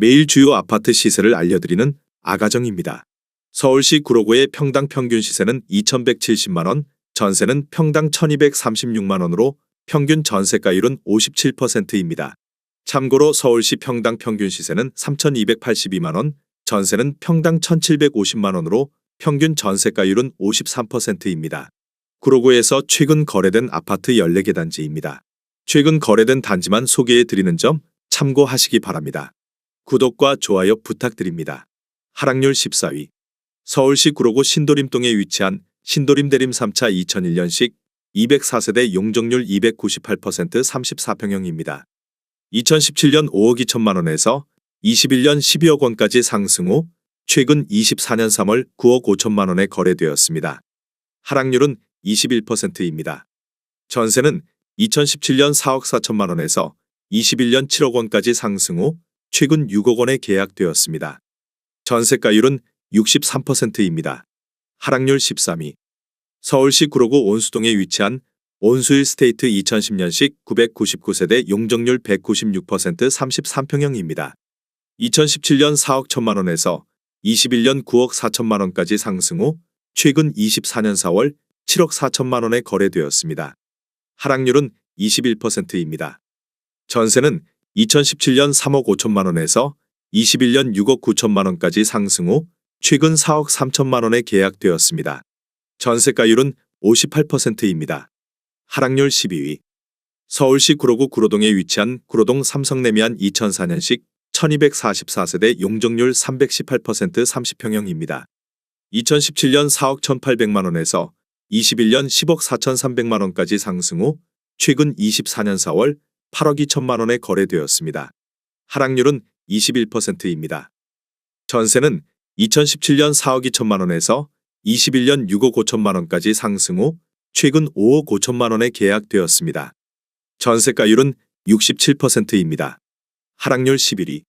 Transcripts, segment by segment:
매일 주요 아파트 시세를 알려드리는 아가정입니다. 서울시 구로구의 평당 평균 시세는 2,170만원, 전세는 평당 1,236만원으로 평균 전세가율은 57%입니다. 참고로 서울시 평당 평균 시세는 3,282만원, 전세는 평당 1,750만원으로 평균 전세가율은 53%입니다. 구로구에서 최근 거래된 아파트 14개 단지입니다. 최근 거래된 단지만 소개해 드리는 점 참고하시기 바랍니다. 구독과 좋아요 부탁드립니다. 하락률 14위 서울시 구로구 신도림동에 위치한 신도림 대림 3차 2001년식 204세대 용적률 298% 34평형입니다. 2017년 5억 2천만 원에서 21년 12억 원까지 상승 후 최근 24년 3월 9억 5천만 원에 거래되었습니다. 하락률은 21%입니다. 전세는 2017년 4억 4천만 원에서 21년 7억 원까지 상승 후 최근 6억 원에 계약되었습니다. 전세가율은 63%입니다. 하락률 13위. 서울시 구로구 온수동에 위치한 온수일 스테이트 2010년식 999세대 용적률 196% 33평형입니다. 2017년 4억 1천만 원에서 21년 9억 4천만 원까지 상승 후 최근 24년 4월 7억 4천만 원에 거래되었습니다. 하락률은 21%입니다. 전세는 2017년 3억 5천만 원에서 21년 6억 9천만 원까지 상승 후 최근 4억 3천만 원에 계약되었습니다. 전세가율은 58%입니다. 하락률 12위. 서울시 구로구 구로동에 위치한 구로동 삼성레미안 2004년식 1244세대 용적률 318% 30평형입니다. 2017년 4억 1,800만 원에서 21년 10억 4,300만 원까지 상승 후 최근 24년 4월 8억 2천만 원에 거래되었습니다. 하락률은 21%입니다. 전세는 2017년 4억 2천만 원에서 21년 6억 5천만 원까지 상승 후 최근 5억 5천만 원에 계약되었습니다. 전세가율은 67%입니다. 하락률 11위.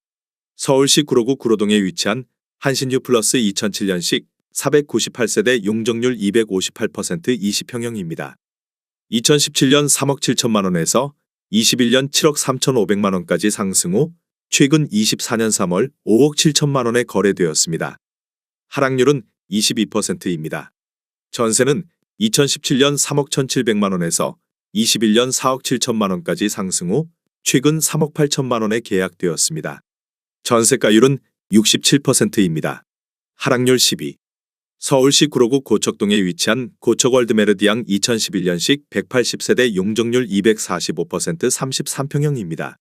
서울시 구로구 구로동에 위치한 한신유 플러스 2007년식 498세대 용적률 258% 20평형입니다. 2017년 3억 7천만 원에서 21년 7억 3천5백만 원까지 상승 후 최근 24년 3월 5억 7천만 원에 거래되었습니다. 하락률은 22%입니다. 전세는 2017년 3억 1,700만 원에서 21년 4억 7천만 원까지 상승 후 최근 3억 8천만 원에 계약되었습니다. 전세가율은 67%입니다. 하락률 10위. 서울시 구로구 고척동에 위치한 고척월드 메르디앙 2011년식 180세대 용적률 245% 33평형입니다.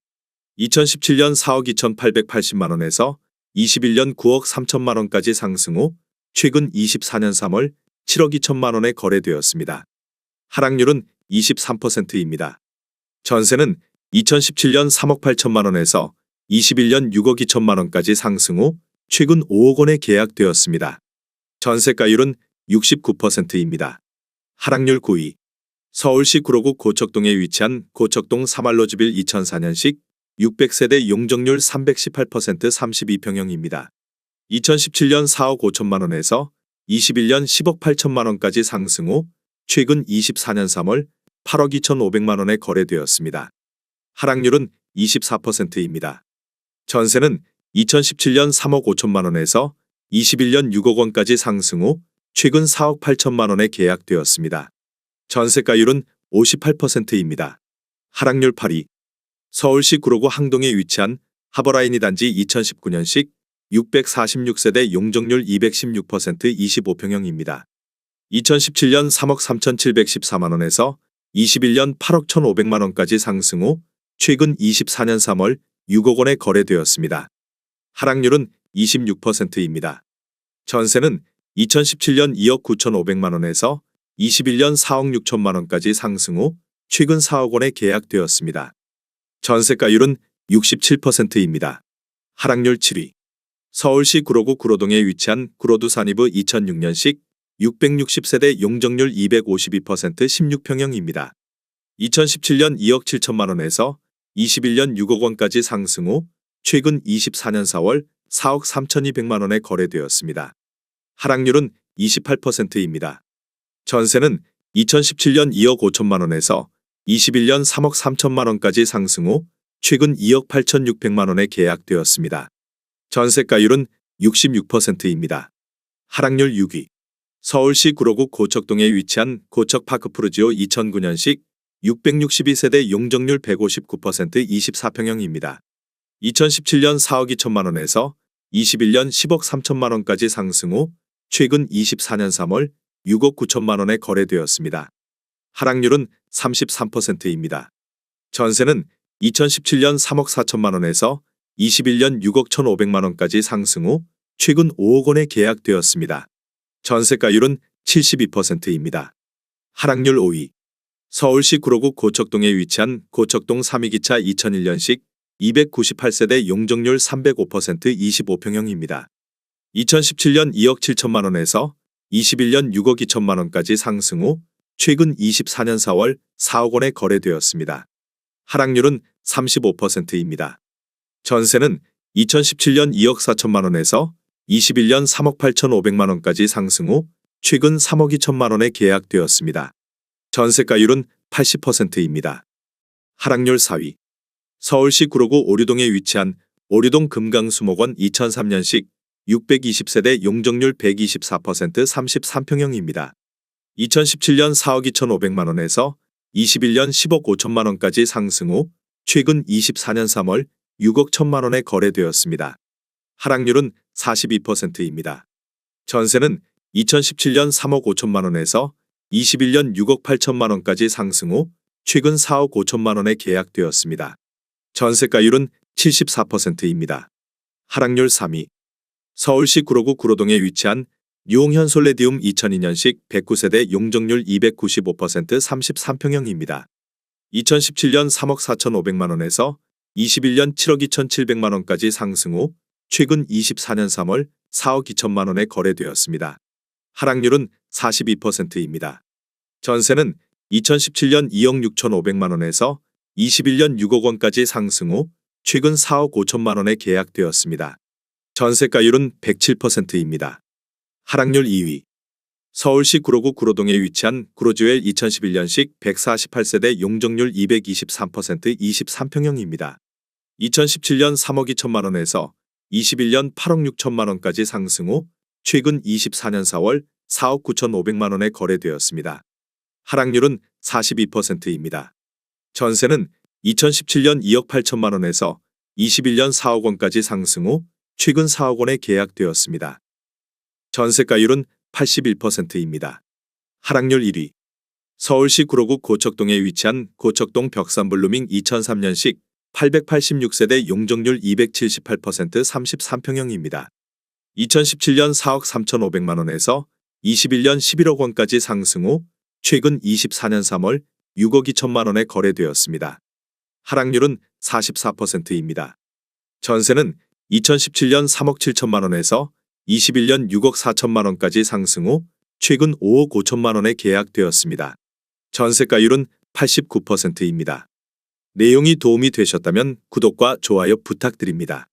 2017년 4억 2,880만 원에서 21년 9억 3천만 원까지 상승 후 최근 24년 3월 7억 2천만 원에 거래되었습니다. 하락률은 23%입니다. 전세는 2017년 3억 8천만 원에서 21년 6억 2천만 원까지 상승 후 최근 5억 원에 계약되었습니다. 전세가율은 69%입니다. 하락률 9위. 서울시 구로구 고척동에 위치한 고척동 사말로즈빌 2004년식 600세대 용적률 318% 32평형입니다. 2017년 4억 5천만 원에서 21년 10억 8천만 원까지 상승 후 최근 24년 3월 8억 2천5백만 원에 거래되었습니다. 하락률은 24%입니다. 전세는 2017년 3억 5천만 원에서 21년 6억 원까지 상승 후 최근 4억 8천만 원에 계약되었습니다. 전세가율은 58%입니다. 하락률 8위. 서울시 구로구 항동에 위치한 하버라이니 단지 2019년식 646세대 용적률 216% 25평형입니다. 2017년 3억 3,714만 원에서 21년 8억 1,500만 원까지 상승 후 최근 24년 3월 6억 원에 거래되었습니다. 하락률은 26%입니다. 전세는 2017년 2억 9,500만 원에서 21년 4억 6천만 원까지 상승 후 최근 4억 원에 계약되었습니다. 전세가율은 67%입니다. 하락률 7위. 서울시 구로구 구로동에 위치한 구로두 산이브 2006년식 660세대 용적률 252% 16평형입니다. 2017년 2억 7천만 원에서 21년 6억 원까지 상승 후 최근 24년 4월 4억 3,200만 원에 거래되었습니다. 하락률은 28%입니다. 전세는 2017년 2억 5천만 원에서 21년 3억 3천만 원까지 상승 후 최근 2억 8,600만 원에 계약되었습니다. 전세가율은 66%입니다. 하락률 6위. 서울시 구로구 고척동에 위치한 고척파크 프루지오 2009년식 662세대 용적률 159% 24평형입니다. 2017년 4억 2천만 원에서 21년 10억 3천만 원까지 상승 후 최근 24년 3월 6억 9천만 원에 거래되었습니다. 하락률은 33%입니다. 전세는 2017년 3억 4천만 원에서 21년 6억 1,500만 원까지 상승 후 최근 5억 원에 계약되었습니다. 전세가율은 72%입니다. 하락률 5위. 서울시 구로구 고척동에 위치한 고척동 3위기차 2001년식 298세대 용적률 305% 25평형입니다. 2017년 2억 7천만 원에서 21년 6억 2천만 원까지 상승 후 최근 24년 4월 4억 원에 거래되었습니다. 하락률은 35%입니다. 전세는 2017년 2억 4천만 원에서 21년 3억 8천5백만 원까지 상승 후 최근 3억 2천만 원에 계약되었습니다. 전세가율은 80%입니다. 하락률 4위. 서울시 구로구 오류동에 위치한 오류동 금강수목원 2003년식 620세대 용적률 124% 33평형입니다. 2017년 4억 2천5백만 원에서 21년 10억 5천만 원까지 상승 후 최근 24년 3월 6억 1천만 원에 거래되었습니다. 하락률은 42%입니다. 전세는 2017년 3억 5천만 원에서 21년 6억 8천만 원까지 상승 후 최근 4억 5천만 원에 계약되었습니다. 전세가율은 74%입니다. 하락률 3위. 서울시 구로구 구로동에 위치한 유홍현 솔레디움 2002년식 109세대 용적률 295% 33평형입니다. 2017년 3억 4천5백만 원에서 21년 7억 2천7백만 원까지 상승 후 최근 24년 3월 4억 2천만 원에 거래되었습니다. 하락률은 42%입니다. 전세는 2017년 2억 6천5백만 원에서 21년 6억 원까지 상승 후 최근 4억 5천만 원에 계약되었습니다. 전세가율은 107%입니다. 하락률 2위. 서울시 구로구 구로동에 위치한 구로주엘 2011년식 148세대 용적률 223% 23평형입니다. 2017년 3억 2천만 원에서 21년 8억 6천만 원까지 상승 후 최근 24년 4월 4억 9천5백만 원에 거래되었습니다. 하락률은 42%입니다. 전세는 2017년 2억 8천만 원에서 21년 4억 원까지 상승 후 최근 4억 원에 계약되었습니다. 전세가율은 81%입니다. 하락률 1위. 서울시 구로구 고척동에 위치한 고척동 벽산블루밍 2003년식 886세대 용적률 278% 33평형입니다. 2017년 4억 3천5백만 원에서 21년 11억 원까지 상승 후 최근 24년 3월 6억 2천만 원에 거래되었습니다. 하락률은 44%입니다. 전세는 2017년 3억 7천만 원에서 21년 6억 4천만 원까지 상승 후 최근 5억 5천만 원에 계약되었습니다. 전세가율은 89%입니다. 내용이 도움이 되셨다면 구독과 좋아요 부탁드립니다.